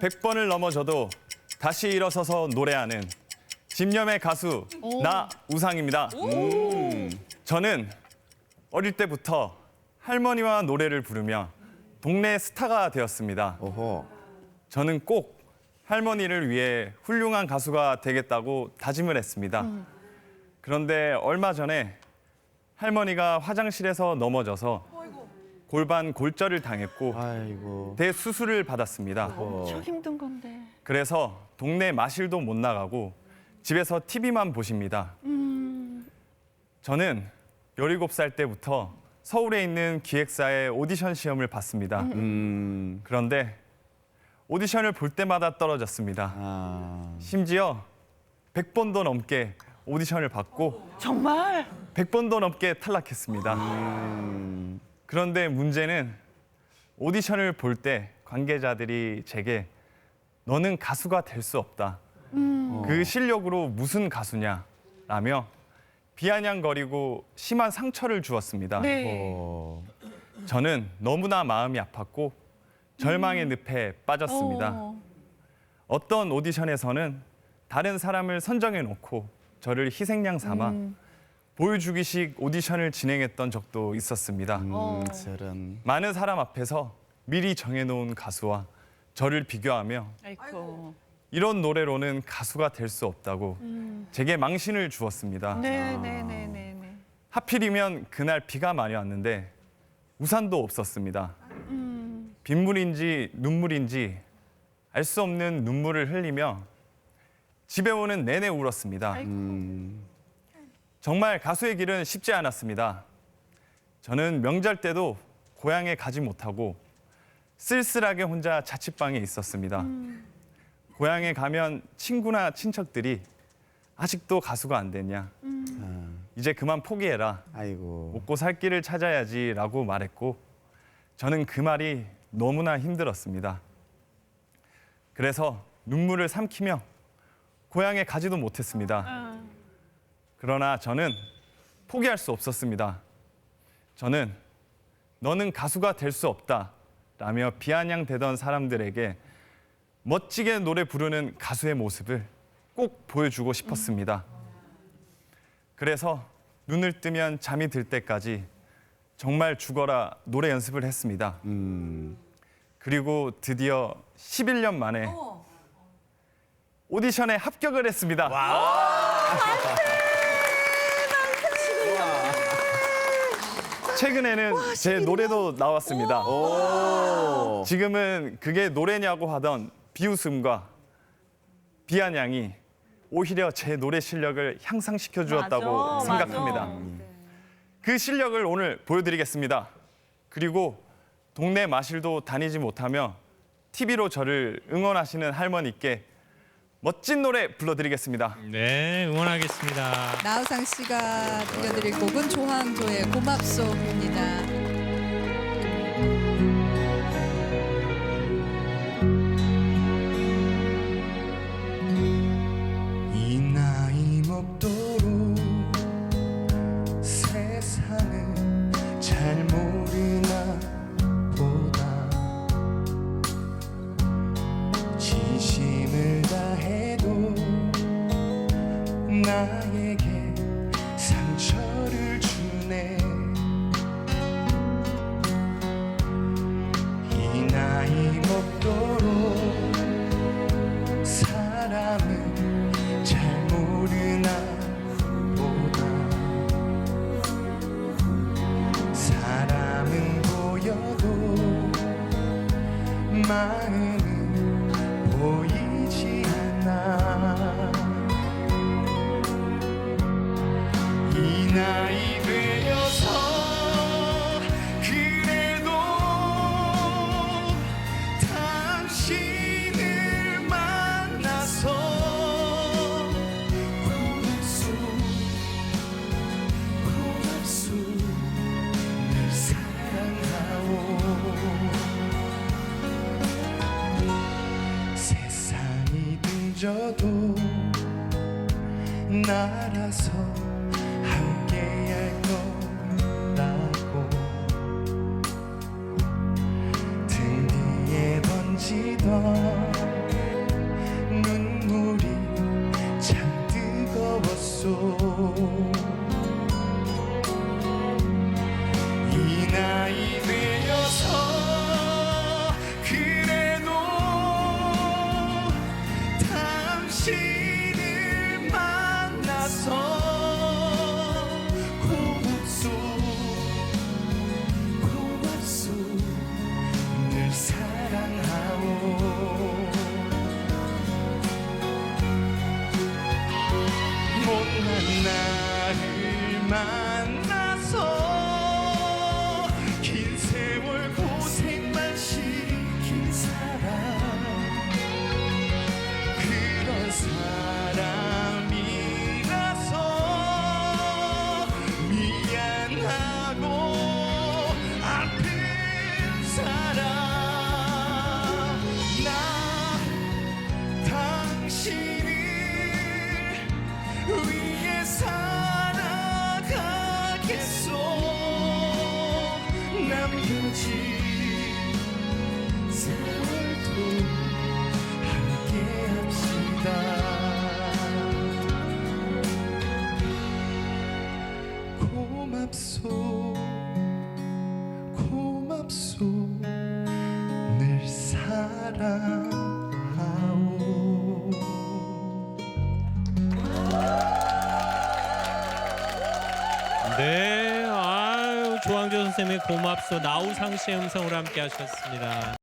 100번을 넘어져도 다시 일어서서 노래하는 집념의 가수 나 우상입니다. 음. 저는 어릴 때부터 할머니와 노래를 부르며 동네 스타가 되었습니다. 오호. 저는 꼭 할머니를 위해 훌륭한 가수가 되겠다고 다짐을 했습니다. 그런데 얼마 전에 할머니가 화장실에서 넘어져서 골반 골절을 당했고 아이고. 대수술을 받았습니다. 엄청 힘든 건데. 그래서 동네 마실도 못 나가고 집에서 TV만 보십니다. 저는 17살 때부터 서울에 있는 기획사의 오디션 시험을 봤습니다. 음. 그런데 오디션을 볼 때마다 떨어졌습니다. 아. 심지어 100번도 넘게 오디션을 받고 정말? 100번도 넘게 탈락했습니다. 음. 그런데 문제는 오디션을 볼 때 관계자들이 제게 너는 가수가 될 수 없다. 그 실력으로 무슨 가수냐? 라며 비아냥거리고 심한 상처를 주었습니다. 네. 어. 저는 너무나 마음이 아팠고 절망의 늪에 빠졌습니다. 어. 어떤 오디션에서는 다른 사람을 선정해 놓고 저를 희생양 삼아 음. 보여주기식 오디션을 진행했던 적도 있었습니다. 어. 음, 저런. 많은 사람 앞에서 미리 정해놓은 가수와 저를 비교하며 아이고. 이런 노래로는 가수가 될 수 없다고 제게 망신을 주었습니다. 음. 네, 네, 네, 네, 네. 하필이면 그날 비가 많이 왔는데 우산도 없었습니다. 빗물인지 눈물인지 알 수 없는 눈물을 흘리며 집에 오는 내내 울었습니다. 음. 정말 가수의 길은 쉽지 않았습니다. 저는 명절 때도 고향에 가지 못하고 쓸쓸하게 혼자 자취방에 있었습니다. 고향에 가면 친구나 친척들이 아직도 가수가 안 됐냐? 아. 이제 그만 포기해라. 아이고. 먹고 살 길을 찾아야지라고 말했고 저는 그 말이 너무나 힘들었습니다. 그래서 눈물을 삼키며 고향에 가지도 못했습니다. 아. 그러나 저는 포기할 수 없었습니다. 저는 너는 가수가 될 수 없다 라며 비아냥대던 사람들에게 멋지게 노래 부르는 가수의 모습을 꼭 보여주고 싶었습니다. 그래서 눈을 뜨면 잠이 들 때까지 정말 죽어라 노래 연습을 했습니다. 음. 그리고 드디어 11년 만에 오디션에 합격을 했습니다. 최근에는 제 노래도 나왔습니다. 오. 지금은 그게 노래냐고 하던 비웃음과 비아냥이 오히려 제 노래 실력을 향상시켜 주었다고 맞아, 생각합니다. 맞아. 그 실력을 오늘 보여드리겠습니다. 그리고 동네 마실도 다니지 못하며 TV로 저를 응원하시는 할머니께 멋진 노래 불러드리겠습니다. 네, 응원하겠습니다. 나우상 씨가 들려드릴 곡은 조항조의 고맙소입니다. 잊어도 나라서 함께할 거라고. 등 뒤에 번지던 my 없소 늘 사랑하오. 네 아유 조항조 선생님의 고맙소. 나우상 씨의 음성으로 함께 하셨습니다.